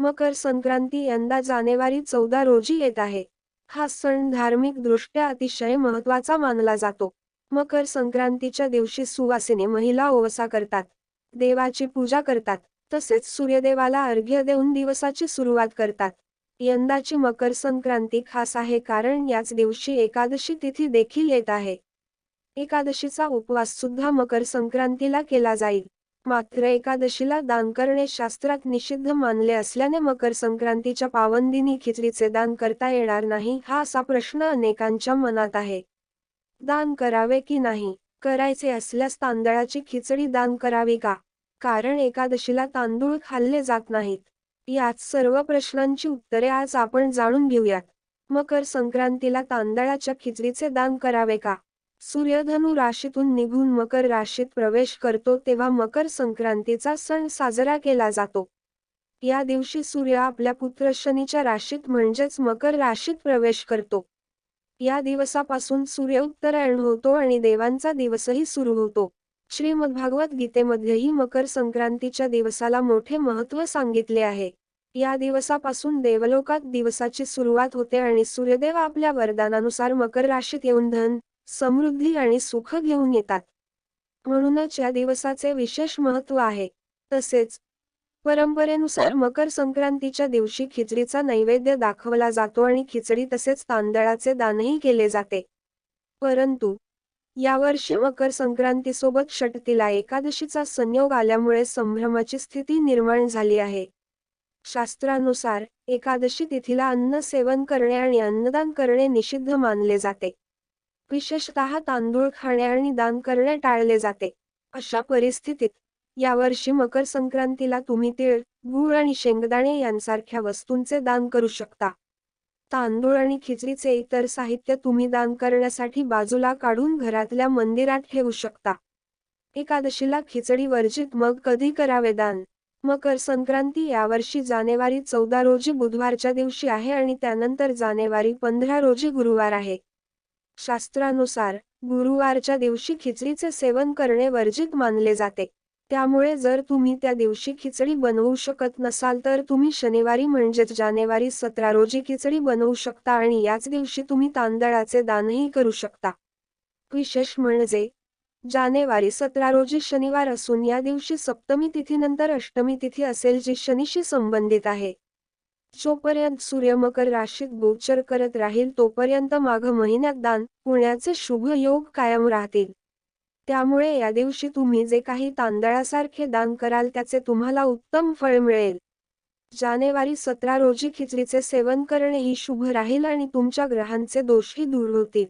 मकर संक्रांती यंदा जानेवारी चौदा रोजी येत आहे. हा सण धार्मिक दृष्ट्या अतिशय महत्त्वाचा मानला जातो. मकर संक्रांतीच्या दिवशी सुवासिने महिला ओवसा करतात. देवाची पूजा करतात. तसेच सूर्यदेवाला अर्घ्य देऊन दिवसाची सुरुवात करतात. यंदाची मकर संक्रांती खास आहे कारण याच दिवशी एकादशी तिथी देखील येत आहे. एकादशीचा उपवास सुद्धा मकर संक्रांतीला केला जाईल. मात्र एकादशीला दान करणे शास्त्रात निषिद्ध मानले असल्याने मकर संक्रांतीच्या पावनदिनी खिचडीचे दान करता येणार नाही हा असा प्रश्न अनेकांच्या मनात आहे. दान करावे की नाही? करायचे असल्यास तांदळाची खिचडी दान करावी का? कारण एकादशीला तांदूळ खाल्ले जात नाहीत. याच सर्व प्रश्नांची उत्तरे आज आपण जाणून घेऊयात. मकर संक्रांतीला तांदळाच्या खिचडीचे दान करावे का? सूर्यधनु राशीतून निघून मकर राशीत प्रवेश करतो तेव्हा मकर संक्रांतीचा सण साजरा केला जातो. या दिवशी सूर्य आपल्या पुत्र शनीच्या राशीत म्हणजेच मकर राशीत प्रवेश करतो. या दिवसापासून सूर्य उत्तरायण होतो आणि देवांचा दिवसही सुरू होतो. श्रीमद्भागवत गीतेमध्येही मकर संक्रांतीच्या दिवसाला मोठे महत्त्व सांगितले आहे. या दिवसापासून देवलोकात दिवसाची सुरुवात होते आणि सूर्यदेव आपल्या वरदानानुसार मकर राशीत येऊन धन समृद्धी आणि सुख घेऊन येतात. म्हणूनच या दिवसाचे विशेष महत्त्व आहे. तसेच परंपरेनुसार मकर संक्रांतीच्या दिवशी खिचडीचा नैवेद्य दाखवला जातो आणि खिचडी तसेच तांदळाचे दानही केले जाते. परंतु यावर्षी मकर संक्रांतीसोबत षटतीला एकादशीचा संयोग आल्यामुळे संभ्रमाची स्थिती निर्माण झाली आहे. शास्त्रानुसार एकादशी तिथीला अन्न सेवन करणे आणि अन्नदान करणे निषिद्ध मानले जाते. विशेषतः तांदूळ खाणे आणि दान करणे टाळले जाते. अशा परिस्थितीत यावर्षी मकर संक्रांतीला तुम्ही तीळ गूळ आणि शेंगदाणे यांसारख्या वस्तूंचे दान करू शकता. तांदूळ आणि खिचडीचे इतर साहित्य तुम्ही दान करण्यासाठी बाजूला काढून घरातल्या मंदिरात ठेवू शकता. एकादशीला खिचडी वर्जित मग कधी करावे दान? मकर संक्रांती यावर्षी जानेवारी चौदा रोजी बुधवारच्या दिवशी आहे आणि त्यानंतर जानेवारी पंधरा रोजी गुरुवार आहे. शास्त्रानुसार गुरुवारच्या दिवशी खिचडीचे सेवन करणे वर्जित मानले जाते. त्यामुळे जर तुम्ही त्या दिवशी खिचडी बनवू शकत नसाल तर तुम्ही शनिवारी म्हणजेच जानेवारी सतरा रोजी खिचडी बनवू शकता आणि याच दिवशी तुम्ही तांदळाचे दानही करू शकता. विशेष म्हणजे जानेवारी सतरा रोजी शनिवार असून या दिवशी सप्तमी तिथीनंतर अष्टमी तिथी असेल जी शनीशी संबंधित आहे. जोपर्यंत सूर्य मकर राशीत गोचर करत राहील तोपर्यंत माघ महिन्यात दान पुण्याचे शुभ योग कायम राहतील. त्यामुळे या दिवशी तुम्ही जे काही तांदळासारखे दान कराल त्याचे तुम्हाला उत्तम फळ मिळेल. जानेवारी सतरा रोजी खिचडीचे सेवन करणे ही शुभ राहील आणि तुमच्या ग्रहांचे दोषही दूर होतील.